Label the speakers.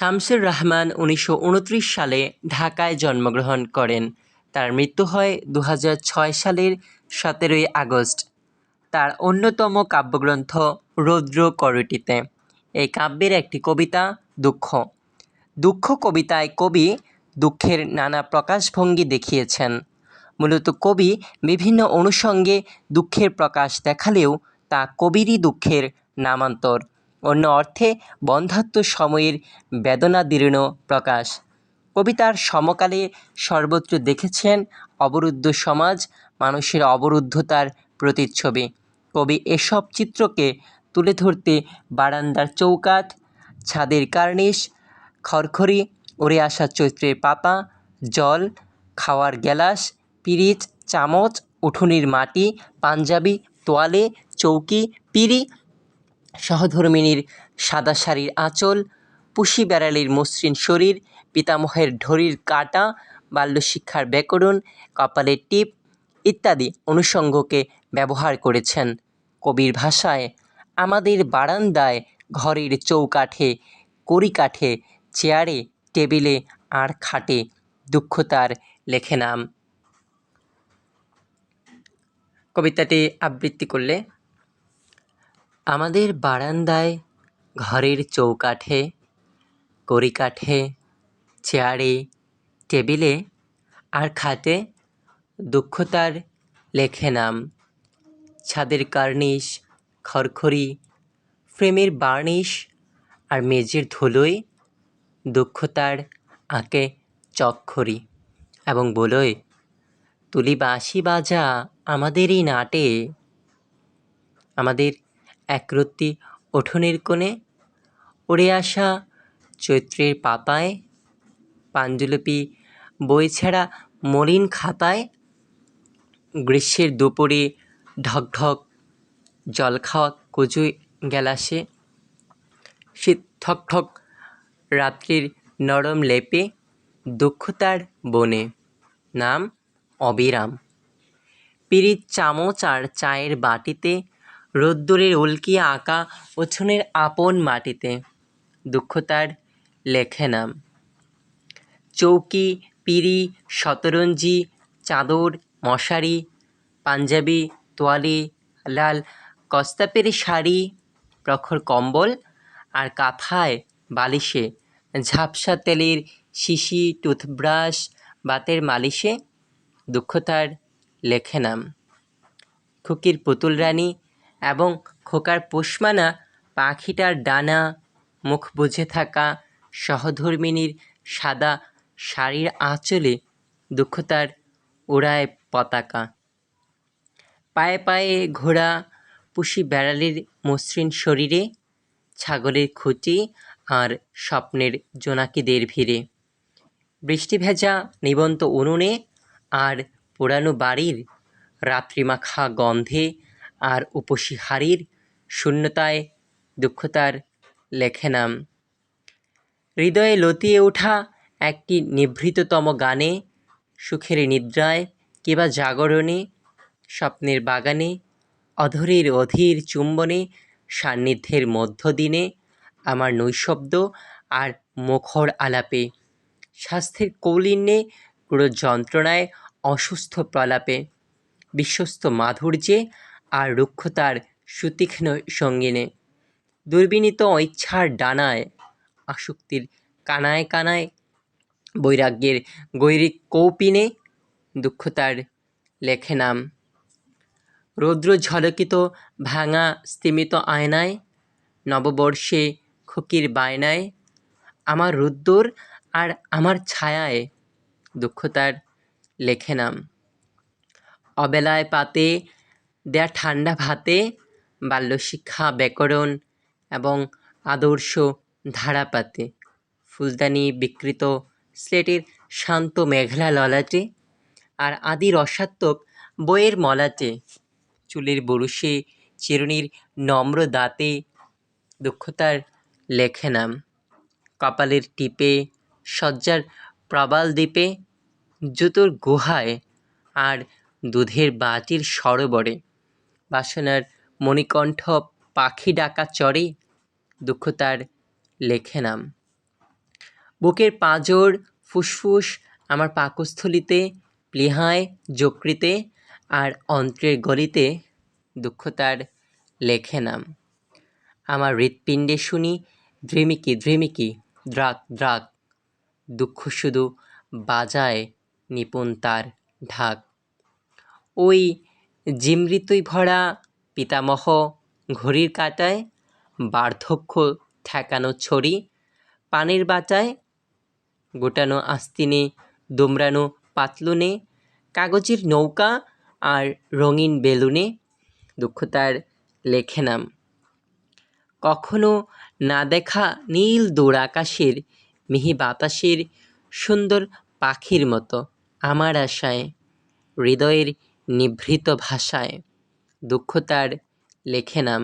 Speaker 1: শামসুর রহমান উনিশশো উনত্রিশ সালে ঢাকায় জন্মগ্রহণ করেন। তার মৃত্যু হয় দু হাজার ছয় সালের সতেরোই আগস্ট। তার অন্যতম কাব্যগ্রন্থ রৌদ্র করটিতে। এই কাব্যের একটি কবিতা, দুঃখ। দুঃখ কবিতায় কবি দুঃখের নানা প্রকাশভঙ্গি দেখিয়েছেন। মূলত কবি বিভিন্ন অনুষঙ্গে দুঃখের প্রকাশ দেখালেও তা কবিরই দুঃখের নামান্তর। অন্য অর্থে বন্ধ্যাত্ব সময়ের বেদনাদীর্ণ প্রকাশ। কবিতার সমকালে সর্বত্র দেখেছেন অবরুদ্ধ সমাজ, মানুষের অবরুদ্ধতার প্রতিচ্ছবি। কবি এসব চিত্রকে তুলে ধরতে বারান্দার চৌকাঠ, ছাদের কার্নিশ খড়খড়ি উড়ে আসা চৈত্রের পাতা, জল, খাওয়ার গ্যালাস, পিরিচ, চামচ, উঠোনের মাটি, পাঞ্জাবি, তোয়ালে, চৌকি, পিঁড়ি সহধর্মিণীর সাদা শাড়ির আঁচল, পুষি বেড়ালির মসৃণ শরীর, পিতামহের ঢড়ির কাঁটা, বাল্যশিক্ষার ব্যাকরণ, কপালের টিপ ইত্যাদি অনুষঙ্গকে ব্যবহার করেছেন। কবির ভাষায়, আমাদের বারান্দায় ঘরের চৌকাঠে, কড়িকাঠে, চেয়ারে, টেবিলে আর খাটে দুঃখ তার লেখে নাম। কবিতাটি আবৃত্তি করলে আমাদের বারান্দায় ঘরের চৌকাঠে, কড়িকাঠে, চেয়ারে, টেবিলে আর খাটে দুঃখ তার লেখে নাম। ছাদের কার্নিশ, খড়খড়ি, ফ্রেমের বার্নিশ আর মেঝের ধুলোয় দুঃখ তার আঁকে চক্ষরি এবং বলোয়, তুলি বাঁশি বাজা আমাদেরই নাটে, আমাদের একরত্তি উঠোনের কোণে উড়ে আসা চৈত্রের পাতায় পাণ্ডুলিপি বই ছাড়া মলিন খাতায় গ্রীষ্মের দুপুরে ঢকঢক জল খাওয়া কচু গ্যালাসে শীত ঠক রাত্রির নরম লেপে দুঃখতার বনে। নাম অবিরাম। পিরিত চামচ আর চায়ের বাটিতে রোদ্দুরের উল্কিয়ে আঁকা উঠোনের আপন মাটিতে। দুঃখ তার লেখে নাম চৌকি, পিড়ি, শতরঞ্জি, চাদর, মশারি, পাঞ্জাবি, তোয়ালি, লাল কস্তাপের শাড়ি, প্রখর কম্বল আর কাঁথায় বালিশে ঝাপসা তেলের শিশি, টুথব্রাশ, বাতের মালিশে দুঃখ তার লেখে নাম খুকির পুতুল রানী এবং খোকার পোষমানা, পাখিটার ডানা, মুখ বুঝে থাকা সহধর্মিনীর সাদা শাড়ির আঁচলে দুঃখ তার উড়ায় পতাকা। পায়ে পায়ে ঘোড়া পুষি বেড়ালির মসৃণ শরীরে, ছাগলের খুঁটি আর স্বপ্নের জোনাকিদের ভিড়ে। বৃষ্টি ভেজা নিবন্ত উনুনে আর পুরানো বাড়ির রাত্রিমাখা গন্ধে আর উপসী হাড়ির শূন্যতায় দুঃখতার লেখে নাম। হৃদয়ে লতিয়ে ওঠা একটি নিভৃততম গানে, সুখের নিদ্রায় কিবা জাগরণে, স্বপ্নের বাগানে, অধরের অধীর চুম্বনে, সান্নিধ্যের মধ্যদিনে, আমার নৈশব্দ আর মুখর আলাপে, স্বাস্থ্যের কৌলিন্যে পুরো যন্ত্রণায় অসুস্থ প্রলাপে, বিশ্বস্ত মাধুর্যে আর রুক্ষতার সুতীক্ষ্ণ সঙ্গিনে। দুর্বিনীত ইচ্ছার ডানায়, আসক্তির কানায় কানায়, বৈরাগ্যের গৈরিক কৌপিনে দুঃখ তার লেখে নাম। রৌদ্র ঝলকিত ভাঙা স্তিমিত আয়নায়, নববর্ষে খকির বায়নায়, আমার রুদ্দুর আর আমার ছায়ায় দুঃখ তার লেখে নাম। অবেলায় পাতে দেয়া ঠান্ডা ভাতে বাল্যশিক্ষা, ব্যাকরণ এবং আদর্শ ধারাপাতে। ফুলদানি বিকৃত স্লেটের শান্ত মেঘলা ললাটে আর আদি রসাত্মক বইয়ের মলাটে। চুলের বরুষে চিরুনির নম্র দাঁতে দক্ষতার লেখে নাম। কপালের টিপে শয্যার প্রবাল দ্বীপে জুতোর গুহায় আর দুধের বাটির সরোবরে। বাসনার মণিকণ্ঠ পাখি ডাকা চড়ে, দুঃখ তার লেখে নাম। বুকের পাঁজর ফুসফুস আমার পাকস্থলিতে, প্লীহায় যকৃতে আর অন্ত্রের গলিতে, দুঃখ তার লেখে নাম। আমার হৃৎপিণ্ডে শুনি ধ্রিমিকি ধ্রিমিকি দ্রাক দ্রাক দুঃখ শুধু বাজায় নিপুণ তার ঢাক। ওই জিমৃতই ভরা, পিতামহ, ঘড়ির কাটায়, বার্ধক্য ঠেকানো ছড়ি, পানির বাটায় গোটানো আস্তিনে, দুমড়ানো পাতলুনে, কাগজের নৌকা আর রঙিন বেলুনে দুঃখ তার লেখে নাম। কখনো না দেখা নীল দূর আকাশের, মিহি বাতাসের সুন্দর পাখির মতো আমার আশায়, হৃদয়ের নিভৃত ভাষায় দুঃখ তার লেখে নাম